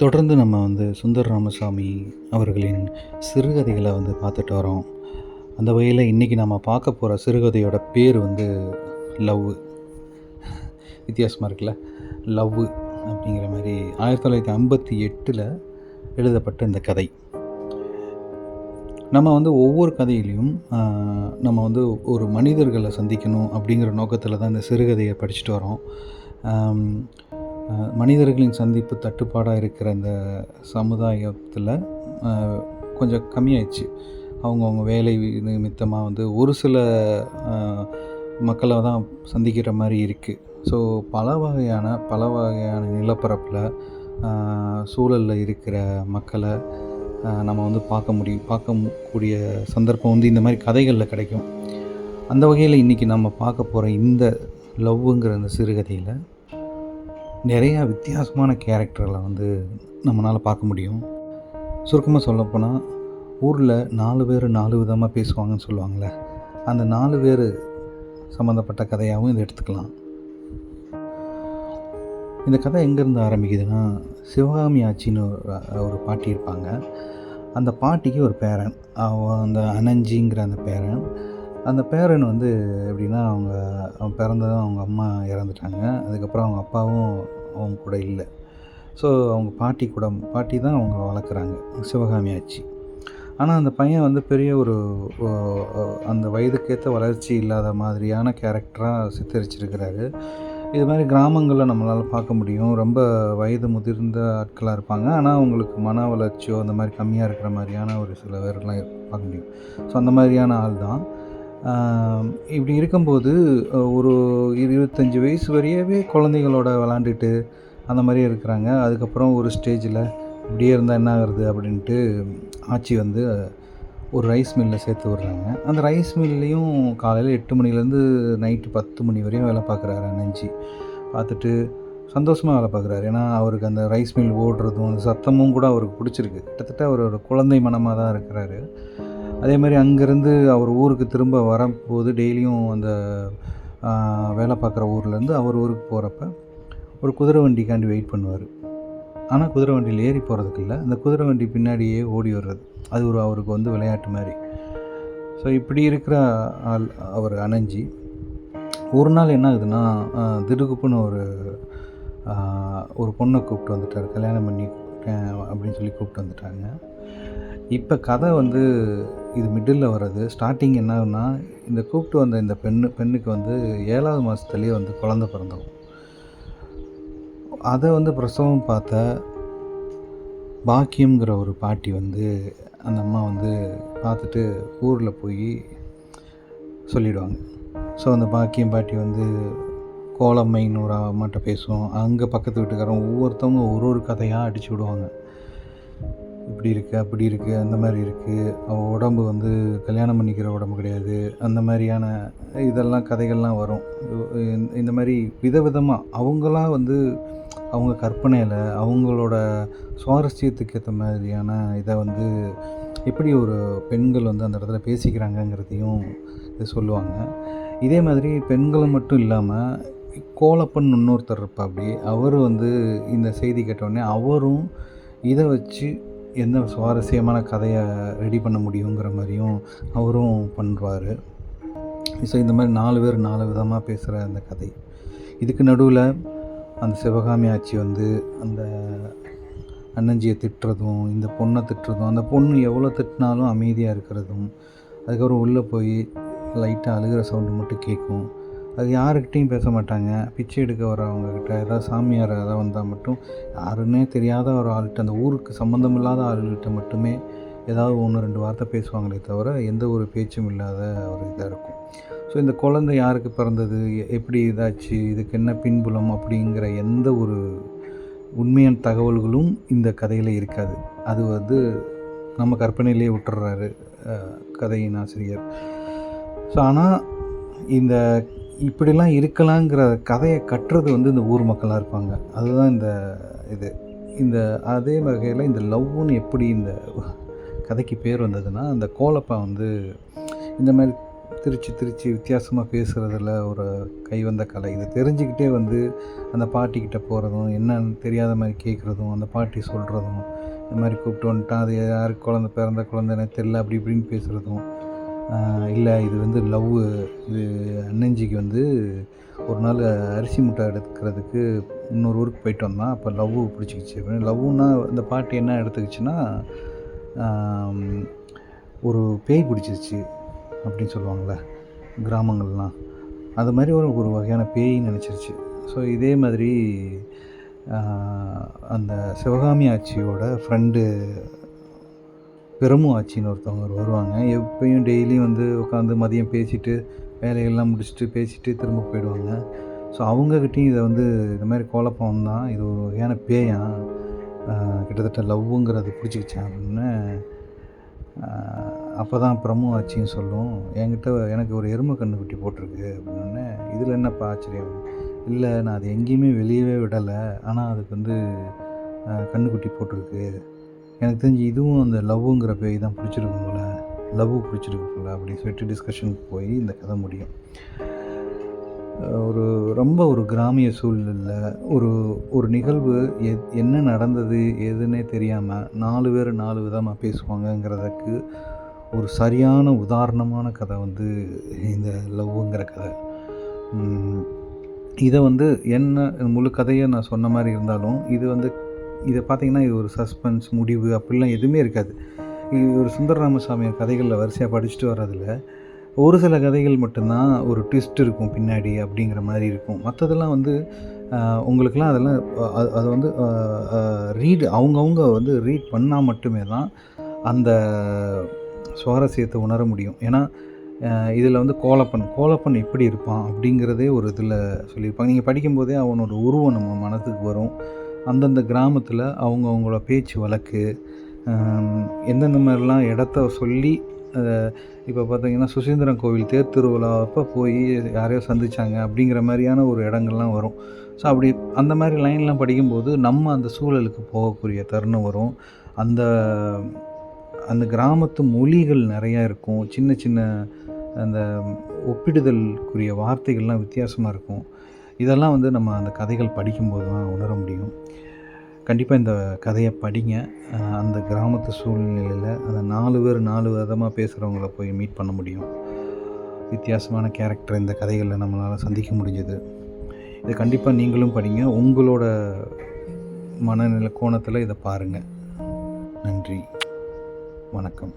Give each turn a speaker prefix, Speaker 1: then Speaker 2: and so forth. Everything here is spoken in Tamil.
Speaker 1: தொடர்ந்து நம்ம வந்து சுந்தர் ராமசாமி அவர்களின் சிறுகதைகளை வந்து பார்த்துட்டு வரோம். அந்த வகையில் இன்றைக்கி நம்ம பார்க்க போகிற சிறுகதையோட பேர் வந்து லவ். வித்தியாசமாக இருக்குல்ல? லவ் அப்படிங்கிற மாதிரி ஆயிரத்தி தொள்ளாயிரத்தி ஐம்பத்தி எட்டில் எழுதப்பட்ட இந்த கதை. நம்ம வந்து ஒவ்வொரு கதையிலையும் நம்ம வந்து ஒரு மனிதர்களை சந்திக்கணும் அப்படிங்கிற நோக்கத்தில் தான் இந்த சிறுகதையை படிச்சுட்டு வரோம். மனிதர்களின் சந்திப்பு தட்டுப்பாடாக இருக்கிற அந்த சமுதாயத்தில் கொஞ்சம் கம்மியாயிடுச்சு. அவங்கவுங்க வேலை நிமித்தமாக வந்து ஒரு சில மக்களை தான் சந்திக்கிற மாதிரி இருக்குது ஸோ பல வகையான பல வகையான நிலப்பரப்பில் சூழலில் இருக்கிற மக்களை நம்ம வந்து பார்க்க முடியும். பார்க்கக்கூடிய சந்தர்ப்பம் வந்து இந்த மாதிரி கதைகளில் கிடைக்கும். அந்த வகையில் இன்றைக்கி நம்ம பார்க்க போகிற இந்த லவ்வுங்கிற அந்த சிறுகதையில் நிறையா வித்தியாசமான கேரக்டர்களை வந்து நம்மளால் பார்க்க முடியும். சுருக்கமாக சொல்லப்போனால் ஊரில் நாலு பேர் நாலு விதமாக பேசுவாங்கன்னு சொல்லுவாங்கள்ல அந்த நாலு பேர் சம்மந்தப்பட்ட கதையாகவும் இதை எடுத்துக்கலாம். இந்த கதை எங்கேருந்து ஆரம்பிக்குதுன்னா சிவகாமி ஆச்சின்னு ஒரு ஒரு பாட்டி இருப்பாங்க. அந்த பாட்டிக்கு ஒரு பேரன். அந்த அனஞ்சிங்கிற அந்த பேரன். அந்த பேரன் வந்து எப்படின்னா அவங்க அவன் பிறந்ததும் அவங்க அம்மா இறந்துட்டாங்க. அதுக்கப்புறம் அவங்க அப்பாவும் அவங்க கூட இல்லை. ஸோ அவங்க பாட்டி கூட பாட்டி தான் அவங்கள வளர்க்குறாங்க. சிவகாமி ஆச்சு. ஆனால் அந்த பையன் வந்து பெரிய ஒரு அந்த வயதுக்கேற்ற வளர்ச்சி இல்லாத மாதிரியான கேரக்டராக சித்தரிச்சிருக்கிறாரு. இது மாதிரி கிராமங்களில் நம்மளால் பார்க்க முடியும். ரொம்ப வயது முதிர்ந்த ஆட்களாக இருப்பாங்க. ஆனால் அவங்களுக்கு மன வளர்ச்சியோ அந்த மாதிரி கம்மியாக இருக்கிற மாதிரியான ஒரு சில பேர்லாம் பார்க்க முடியும் ஸோ அந்த மாதிரியான ஆள் தான். இப்படி இருக்கும்போது ஒரு இருபத்தஞ்சி வயசு வரையவே குழந்தைங்களோட விளாண்டுட்டு அந்த மாதிரி இருக்கிறாங்க. அதுக்கப்புறம் ஒரு ஸ்டேஜில் இப்படியே இருந்தால் என்ன ஆகுறது அப்படின்ட்டு ஆட்சி வந்து ஒரு ரைஸ் மில்லில் சேர்த்து விடுறாங்க. அந்த ரைஸ் மில்லையும் காலையில் எட்டு மணிலேருந்து நைட்டு பத்து மணி வரையும் வேலை பார்க்குறாரு அனஞ்சி பார்த்துட்டு சந்தோஷமாக வேலை பார்க்குறாரு. ஏன்னா அவருக்கு அந்த ரைஸ் மில் ஓடுறதும் அந்த சத்தமும் கூட அவருக்கு பிடிச்சிருக்கு. கிட்டத்தட்ட அவர் ஒரு குழந்தை மனமாக தான் இருக்கிறாரு. அதே மாதிரி அங்கேருந்து அவர் ஊருக்கு திரும்ப வரும்போது டெய்லியும் அந்த வேலை பார்க்குற ஊர்லேருந்து அவர் ஊருக்கு போகிறப்ப ஒரு குதிரை வண்டிக்காண்டி வெயிட் பண்ணுவார். ஆனால் குதிரை வண்டியில் ஏறி போகிறதுக்கு இல்லை. அந்த குதிரை வண்டி பின்னாடியே ஓடி வர்றது. அது ஒரு அவருக்கு வந்து விளையாட்டு மாதிரி. ஸோ இப்படி இருக்கிற ஆள் அவர் அணைஞ்சி ஒரு நாள் என்ன ஆகுதுன்னா ஆஹ், திடுகுப்புன்னு ஒரு ஒரு பொண்ணை கூப்பிட்டு வந்துட்டார். கல்யாணம் பண்ணி அப்படின்னு சொல்லி கூப்பிட்டு வந்துட்டாங்க. இப்போ கதை வந்து இது மிடில் வர்றது. ஸ்டார்டிங் என்ன இந்த கூப்பிட்டு வந்த இந்த பெண்ணு பெண்ணுக்கு வந்து ஏழாவது மாதத்துலேயே வந்து குழந்த பிறந்தோம் அதை வந்து பிரசவம் பார்த்த பாக்கியம்ங்கிற ஒரு பாட்டி வந்து அந்த அம்மா வந்து பார்த்துட்டு ஊரில் போய் சொல்லிவிடுவாங்க ஸோ அந்த பாக்கியம் பாட்டி வந்து கோலம்மைன்னு ஒரு அம்மாட்ட பேசுவோம். அங்கே பக்கத்து வீட்டுக்காரன் ஒவ்வொருத்தவங்க ஒரு ஒரு கதையாக அடிச்சு விடுவாங்க. இப்படி இருக்குது அப்படி இருக்குது அந்த மாதிரி இருக்குது அவள் உடம்பு வந்து கல்யாணம் பண்ணிக்கிற உடம்பு கிடையாது. அந்த மாதிரியான இதெல்லாம் கதைகள்லாம் வரும். இந்த- இந்த மாதிரி விதவிதமாக அவங்களாம் வந்து அவங்க கற்பனையில் அவங்களோட சுவாரஸ்யத்துக்கு ஏற்ற மாதிரியான இதை வந்து எப்படி ஒரு பெண்கள் வந்து அந்த இடத்துல பேசிக்கிறாங்கங்கிறதையும் இது சொல்லுவாங்க. இதே மாதிரி பெண்களை மட்டும் இல்லாமல் கோலப்பன் இன்னொருத்தர் இருப்பா அப்படி அவர் வந்து இந்த செய்தி கேட்டோடனே அவரும் இதை வச்சு என்ன சுவாரஸ்யமான கதையை ரெடி பண்ண முடியுங்கிற மாதிரியும் அவரும் பண்ணுவார் ஸோ இந்த மாதிரி நாலு பேர் நாலு விதமாக பேசுகிற அந்த கதை. இதுக்கு நடுவில் அந்த சிவகாமி ஆட்சி வந்து அந்த அண்ணஞ்சியை திட்டுறதும் இந்த பொண்ணை திட்டுறதும் அந்த பொண்ணு எவ்வளோ திட்டினாலும் அமைதியாக இருக்கிறதும் அதுக்கப்புறம் உள்ளே போய் லைட்டாக அழுகிற சவுண்டு மட்டும் கேட்கும். அது யாருக்கிட்டையும் பேச மாட்டாங்க பிச்சை எடுக்க வரவங்கக்கிட்ட ஏதாவது சாமியார் ஏதாவது வந்தால் மட்டும் யாருன்னே தெரியாத ஒரு ஆள்கிட்ட அந்த ஊருக்கு சம்மந்தமில்லாத ஆள்கிட்ட மட்டுமே ஏதாவது ஒன்று ரெண்டு வார்த்தை பேசுவாங்களே தவிர எந்த ஒரு பேச்சும் இல்லாத ஒரு இதாக இருக்கும். ஸோ இந்த குழந்தை யாருக்கு பிறந்தது? எ- எப்படி இதாச்சு? இதுக்கு என்ன பின்புலம்? அப்படிங்கிற எந்த ஒரு உண்மையான தகவல்களும் இந்த கதையில் இருக்காது. அது வந்து நம்ம கற்பனையிலேயே விட்டுறாரு கதையின் ஆசிரியர். ஸோ ஆனால் இந்த இப்படிலாம் இருக்கலாங்கிற கதையை கட்டுறது வந்து இந்த ஊர் மக்களாக இருப்பாங்க. அதுதான் இந்த இது. இந்த அதே வகையில் இந்த லவ்வுன்னு எப்படி இந்த கதைக்கு பேர் வந்ததுன்னா அந்த கோலப்பா வந்து இந்த மாதிரி திருச்சி திருச்சி வித்தியாசமாக பேசுகிறதுல ஒரு கைவந்த கலை. இதை தெரிஞ்சுக்கிட்டே வந்து அந்த பாட்டிக்கிட்ட போகிறதும் என்னன்னு தெரியாத மாதிரி கேட்குறதும் அந்த பாட்டி சொல்கிறதும் இந்த மாதிரி கூப்பிட்டு வந்துட்டான். அது யாருக்கு குழந்த பிறந்த குழந்தைன்னு தெரில அப்படி இப்படின்னு பேசுகிறதும் இல்லை இது வந்து லவ்வு இது அண்ணஞ்சிக்கு வந்து ஒரு நாள் அரிசி முட்டை எடுக்கிறதுக்கு இன்னொரு ஊருக்கு போயிட்டு வந்தான் அப்போ லவ் பிடிச்சிக்கிச்சு. லவ்னா இந்த பாட்டி என்ன எடுத்துக்கிச்சுன்னா ஒரு பேய் பிடிச்சிருச்சு அப்படின்னு சொல்லுவாங்கள்ல கிராமங்கள்லாம். அது மாதிரி ஒரு ஒரு வகையான பேய்ன்னு நினச்சிருச்சு. ஸோ இதே மாதிரி அந்த சிவகாமி ஆட்சியோட ஃப்ரெண்டு பெருமு ஆச்சின்னு ஒருத்தவங்க வருவாங்க. எப்பயும் டெய்லியும் வந்து உட்காந்து மதியம் பேசிட்டு வேலைகள்லாம் முடிச்சுட்டு பேசிட்டு திரும்ப போயிடுவாங்க. ஸோ அவங்கக்கிட்டையும் இதை வந்து இந்த மாதிரி கோலப்பம் தான். இது ஒரு வகையான பேயான் கிட்டத்தட்ட லவ்வுங்கிறத பிடிச்சிக்கிச்சேன் அப்படின்னு அப்போ தான் பிரமு ஆச்சின்னு சொல்லும். என்கிட்ட எனக்கு ஒரு எருமை கண்ணுக்குட்டி போட்டிருக்கு அப்படின்னு. இதில் என்னப்பா ஆச்சரியம்? இல்லை நான் அது எங்கேயுமே வெளியவே விடலை. ஆனால் அதுக்கு வந்து கண்ணுக்குட்டி போட்டிருக்கு. எனக்கு தெரிஞ்சு இதுவும் அந்த லவ்வுங்கிற பேய் தான் பிடிச்சிருக்கும் போல. லவ் பிடிச்சிருக்கு போல அப்படின்னு சொல்லிட்டு டிஸ்கஷனுக்கு போய் இந்த கதை முடியும். ஒரு ரொம்ப ஒரு கிராமிய சூழ்நிலையில் ஒரு ஒரு நிகழ்வு எ என்ன நடந்தது எதுன்னே தெரியாமல் நாலு பேர் நாலு விதமாக பேசுவாங்கங்கிறதுக்கு ஒரு சரியான உதாரணமான கதை வந்து இந்த லவ்வுங்கிற கதை. இதை வந்து என்ன முழு கதையை நான் சொன்ன மாதிரி இருந்தாலும் இது வந்து இதை பார்த்தீங்கன்னா இது ஒரு சஸ்பென்ஸ் முடிவு அப்படிலாம் எதுவுமே இருக்காது. இது ஒரு சுந்தர ராமசாமி கதைகளில் வரிசையாக படிச்சுட்டு வர்றதில் ஒரு சில கதைகள் மட்டும்தான் ஒரு ட்விஸ்ட் இருக்கும் பின்னாடி அப்படிங்கிற மாதிரி இருக்கும். மற்றதெல்லாம் வந்து உங்களுக்கெல்லாம் அதெல்லாம் அது அது வந்து ரீட் அவங்கவுங்க வந்து ரீட் பண்ணால் மட்டுமே தான் அந்த சுவாரஸ்யத்தை உணர முடியும். ஏன்னா இதில் வந்து கோலப்பன் கோலப்பன் எப்படி இருப்பான் அப்படிங்கிறதே ஒரு இதில் சொல்லியிருப்பாங்க. நீங்கள் படிக்கும்போதே அவனோட உருவம் நம்ம மனதுக்கு வரும். அந்தந்த கிராமத்தில் அவங்க அவங்களோட பேச்சு வழக்கு எந்தெந்த மாதிரிலாம் இடத்த சொல்லி இப்போ பார்த்தீங்கன்னா சுசீந்திரம் கோவில் தேர் திருவிழாவப்போ போய் யாரையோ சந்திச்சாங்க அப்படிங்கிற மாதிரியான ஒரு இடங்கள்லாம் வரும். ஸோ அப்படி அந்த மாதிரி லைன்லாம் படிக்கும்போது நம்ம அந்த சூழலுக்கு போகக்கூடிய தருணம் வரும். அந்த அந்த கிராமத்து மொழிகள் நிறையா இருக்கும். சின்ன சின்ன அந்த ஒப்பிடுதலுக்குரிய வார்த்தைகள்லாம் வித்தியாசமாக இருக்கும். இதெல்லாம் வந்து நம்ம அந்த கதைகள் படிக்கும்போது தான் உணர முடியும். கண்டிப்பாக இந்த கதையை படிங்க. அந்த கிராமத்து சூழ்நிலையில் அந்த நாலு பேர் நாலு விதமாக பேசுகிறவங்கள போய் மீட் பண்ண முடியும். வித்தியாசமான கேரக்டர் இந்த கதைகளில் நம்மளால் சந்திக்க முடிஞ்சது. இதை கண்டிப்பாக நீங்களும் படிங்க. உங்களோட மனநிலை கோணத்தில் இதை பாருங்கள் நன்றி. வணக்கம்.